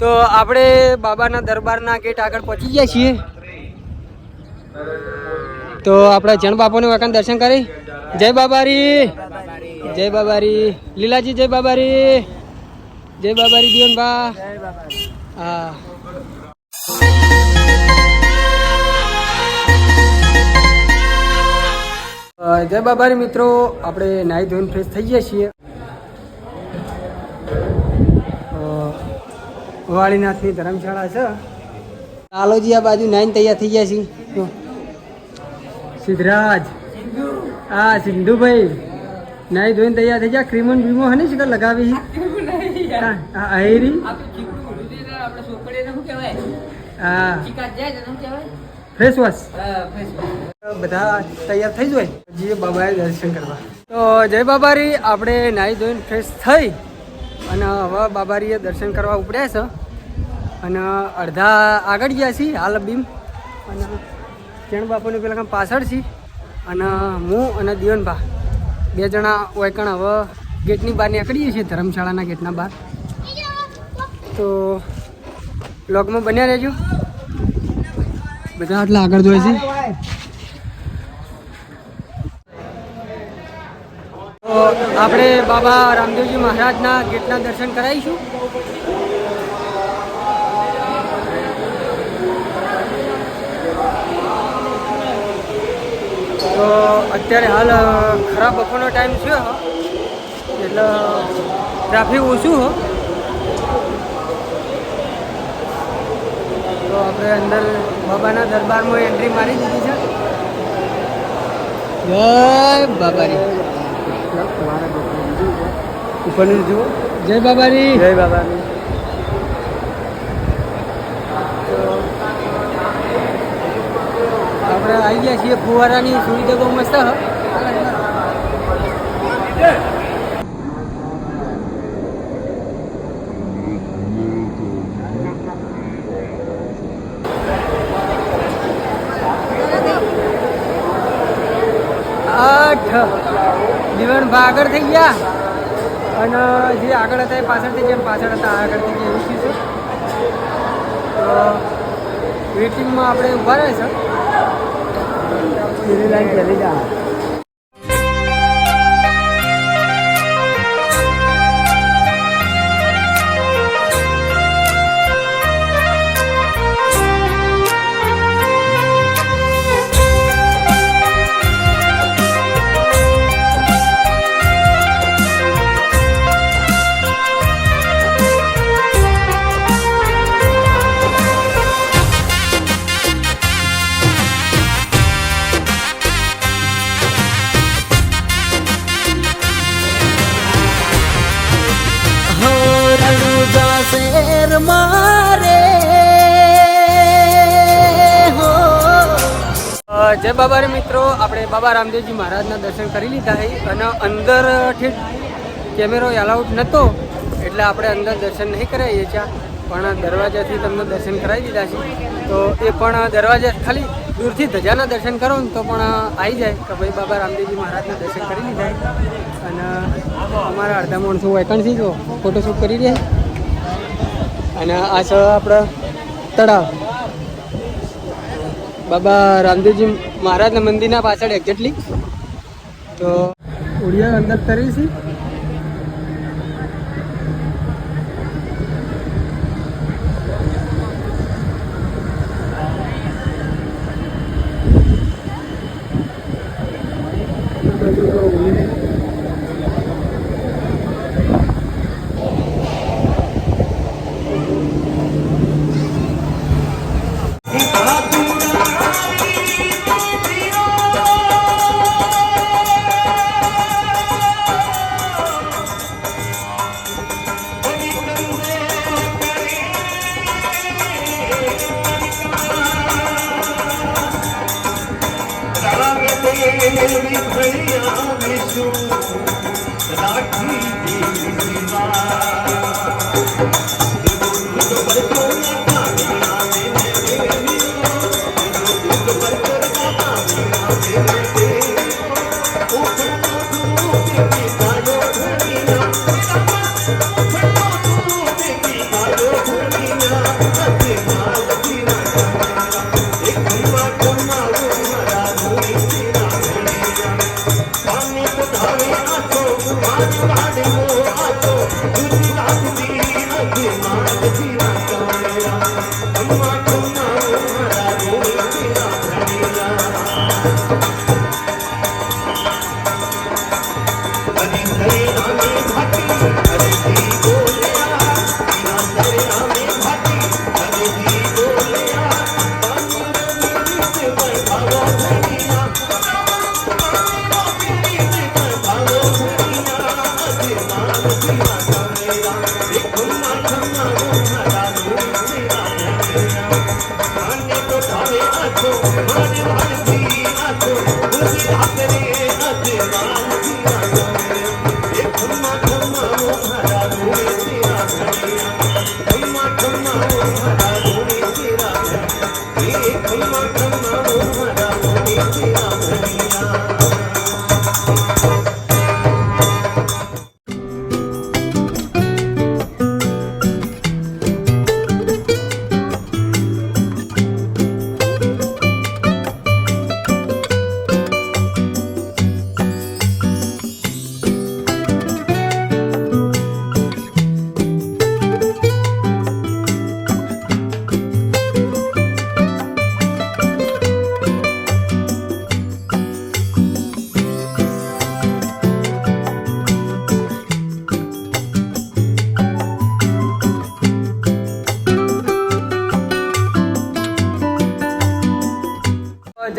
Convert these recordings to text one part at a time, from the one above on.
તો આપણે બાબાના દરબારના ગેટ આગળ પહોંચી ગયા છીએ. તો આપણે જણ બાપોને વખાણ દર્શન કરી. જય બાબારી. જય બાબારી. લીલાજી, જય બાબારી. જય બાબારી બા હા. જય બાબારી મિત્રો. આપણે નાહી ધોઈને ફ્રેશ થઈ ગયા છીએ. વાળીનાથની ધર્મશાળા છે. આલોજી આ બાજુ નાઈન તૈયાર થઈ ગયા જો. સિદ્ધરાજ. હા સિંધુભાઈ. નાઈ ધોઈને તૈયાર થઈ ગયા. ક્રીમન બીમો હને શું લગાવી હા. આયરી ફેસ વોશ બધા તૈયાર થઈ જાય? જીએ બાબાએ દર્શન કરવા. તો જય બાબારી. આપણે નાહી ધોઈને ફ્રેશ થઈ અને હવે બાબારીએ દર્શન કરવા ઉપડ્યા છે. અને અડધા આગળ ગયા છીએ હાલ બીમ. અને ચણ બાપુને પેલા કામ પાછળ છીએ. અને હું અને દિવનભા બે જણા ઓયકણ હવે ગેટની બહાર નીકળીએ છીએ, ધર્મશાળાના ગેટના બહાર. તો બ્લોગમાં બન્યા રહેજો. બધા આટલા આગળ જોઈએ છે આપણે બાબા રામદેવજી મહારાજના ગેટના દર્શન કરાવીશું. તો અત્યારે હાલ ખરાબ બપોરનો ટાઈમ છે એટલે ટ્રાફિક ઓછું હો. તો આપણે અંદર બાબાના દરબારમાં એન્ટ્રી મારી દીધી છે. જય બાબારી ઉપરની જુઓ. જય બાબારી જય બાબારી આપણે આવી ગયા છીએ ફુવારાની સુવિધા બહુ મસ્ત આઠ. જીવનભા આગળ થઈ ગયા. અને જે આગળ હતા એ પાછળ થઈ ગયા. પાછળ હતા આગળ થઈ ગયા એવું થયું છે વેટિંગમાં આપણે ઊભા રહે છે. 你来接人家 જય બાબા મિત્રો. આપણે બાબા રામદેવજી મહારાજના દર્શન કરી લીધા છે અને અંદર કેમેરો એલાઉડ નહોતો એટલે આપણે અંદર દર્શન નહીં કરાવીએ છીએ. પણ દરવાજાથી તમને દર્શન કરાવી દીધા છે. તો એ પણ દરવાજા ખાલી દૂરથી ધજાના દર્શન કરો ને તો પણ આવી જાય કે ભાઈ બાબા રામદેવજી મહારાજના દર્શન કરી લીધા. અને અમારા અડધા માણસો વેકન્સી જો ફોટોશૂટ કરી રહ્યા અને આ છે આપણા તળાવ. બાબા રામદેવજી મહારાજના મંદિરના પાછળ એક્ઝેક્ટલી તો ઉડિયા અંદર તરી છે. Thank you.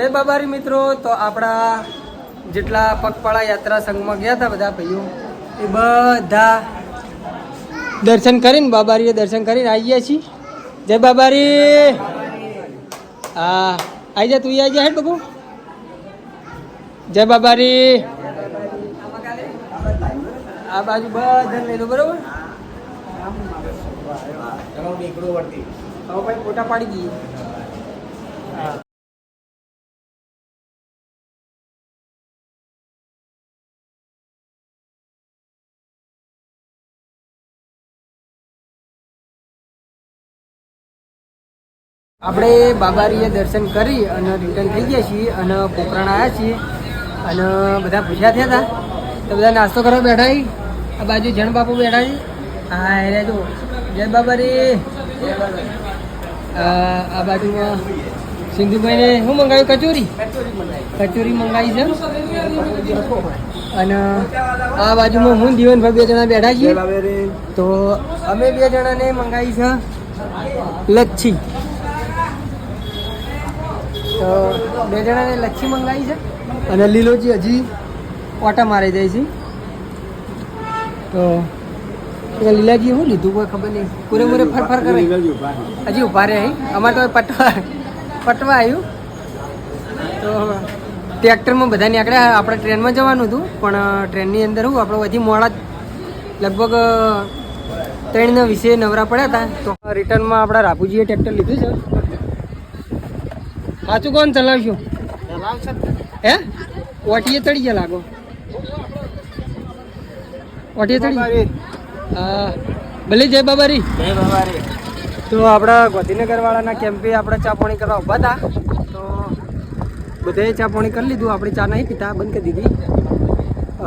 જય બાબારી મિત્રો. તો આપણા જેટલા પગપાળા યાત્રા સંઘમાં ગયા હતા બધા ભાઈઓ એ બધા દર્શન કરીને બાબારીએ દર્શન કરીને આવી ગયા છીએ. જય બાબારી. હા આવી જા તું આવી જા હેડ બાબુ. જય બાબારી. આ બાજુ બધા લઈ લો બરોબર? હવે ભાઈ ફોટા પાડી દઈએ. આપણે બાબારીએ દર્શન કરી અને રિટર્ન થઈ ગયા છીએ અને પોખરણ આવ્યા છીએ અને બધા પૂછ્યા થયા હતા. તો બધા નાસ્તો કરવા બેઠા આ બાજુ જણ બાપુ બેઠા છે. હા, એ જો જય બાબારી. આ બાજુમાં સિંધુભાઈને શું મંગાવ્યું? કચોરી? કચોરી મંગાવી છે. અને આ બાજુમાં હું દીવનભાઈ બે જણા બેઠા છીએ. તો અમે બે જણાને મંગાવી છે લચ્છી. તો બે જણાને લચ્છી મંગાવી છે. અને લીલોજી હજી ઓટા મારી જાય છે. તો એ લીલાજી શું લીધું કોઈ ખબર નહીં. પૂરેપૂરે ફર ફર કરે. હજી ઊભા રહે. અમારે તો પટવા પટવા આવ્યું. તો ટ્રેક્ટરમાં બધા નીકળ્યા. આપણે ટ્રેનમાં જવાનું હતું. પણ ટ્રેનની અંદર હું આપણે હજી મોડા લગભગ ત્રણના વિશે નવરા પડ્યા હતા. તો રિટર્નમાં આપણા રાપુજીએ ટ્રેક્ટર લીધું છે. સાચું કોણ ચલાવશું? હે? ઓટીએ ચડી ગયા લાગો. ઓટીએ ચડી હા. ભલે જય બાબારી. તો આપણા ગાંધીનગર વાળાના કેમ્પે આપણે ચા પાણી કરવા ઊભા હતા. તો બધાએ ચા પાણી કરી લીધું. આપણે ચા નહીં પીતા બંધ કરી દીધી.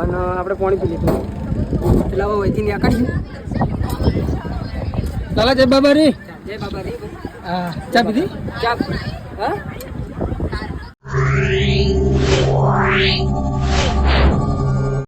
અને આપણે પાણી પી લીધું. એટલે હવે વહીથી નીકળીએ લાલા જય બાબારી. જય બાબારી. હા. ચા પીધી? ચા. હા? Wow.